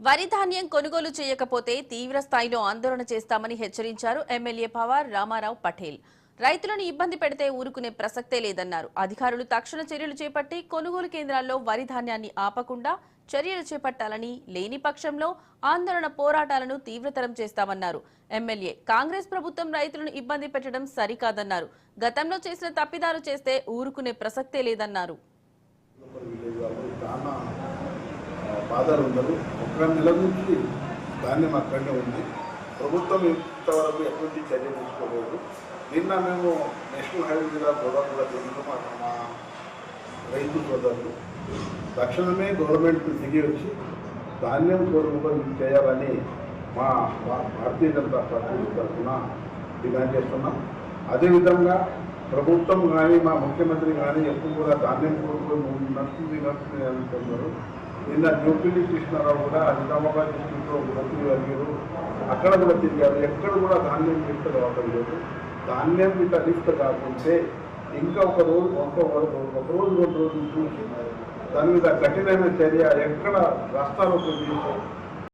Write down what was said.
వరి ధాన్యం కొనుగోలు చేయకపోతే తీవ్ర స్థాయిలో ఆందోళన చేస్తామని హెచ్చరించారు ఎమ్మెల్యే పవార్ రామారావు పటేల్. రైతులను ఇబ్బంది పెడితే ఊరుకునే ప్రసక్తే లేదన్నారు. అధికారులు తక్షణ చర్యలు చేపట్టి కొనుగోలు కేంద్రాల్లో వరి ధాన్యాన్ని ఆపకుండా చర్యలు చేపట్టాలని లేని పక్షంలో ఆందోళన పోరాటాలను తీవ్రతరం చేస్తామన్నారు. ఎమ్మెల్యే కాంగ్రెస్ ప్రభుత్వం రైతులను ఇబ్బంది పెట్టడం సరికాదన్నారు. గతంలో చేసిన తప్పిదాలు చేస్తే ఊరుకునే ప్రసక్తే లేదన్నారు. బాధలు ఉండదు ఒక నెల నుంచి ధాన్యం అక్కడనే ఉంది. ప్రభుత్వం ఇంతవరకు ఎటువంటి చర్య తీసుకోలేదు. నిన్న మేము నేషనల్ హైవే మీద గోదావరి కూడా మా మా రైతు సోదరులు. తక్షణమే గవర్నమెంట్ దిగి వచ్చి ధాన్యం కొనుగోలు చేయాలని మా భారతీయ జనతా పార్టీ తరఫున డిమాండ్ చేస్తున్నాం. అదేవిధంగా ప్రభుత్వం కానీ మా ముఖ్యమంత్రి కానీ ఎప్పుడు కూడా ధాన్యం కొనుగోలు నడుస్తుంది నడుస్తుంది అని అంటున్నారు. నిన్న న్యూపిల్లి కృష్ణారావు కూడా నిజామాబాద్ డిస్టిక్లో మంత్రి అడిగారు. అక్కడ కూడా తిరిగారు. ఎక్కడ కూడా ధాన్యం లిఫ్ట్ కావడం లేదు. ధాన్యం ఇట్లా లిఫ్ట్ కాకుంటే ఇంకా ఒక రోజు ఒక ఒక రోజు రెండు రోజులు చూసి దాని మీద కఠినమైన చర్య ఎక్కడ రాష్ట్రాలకు తీసి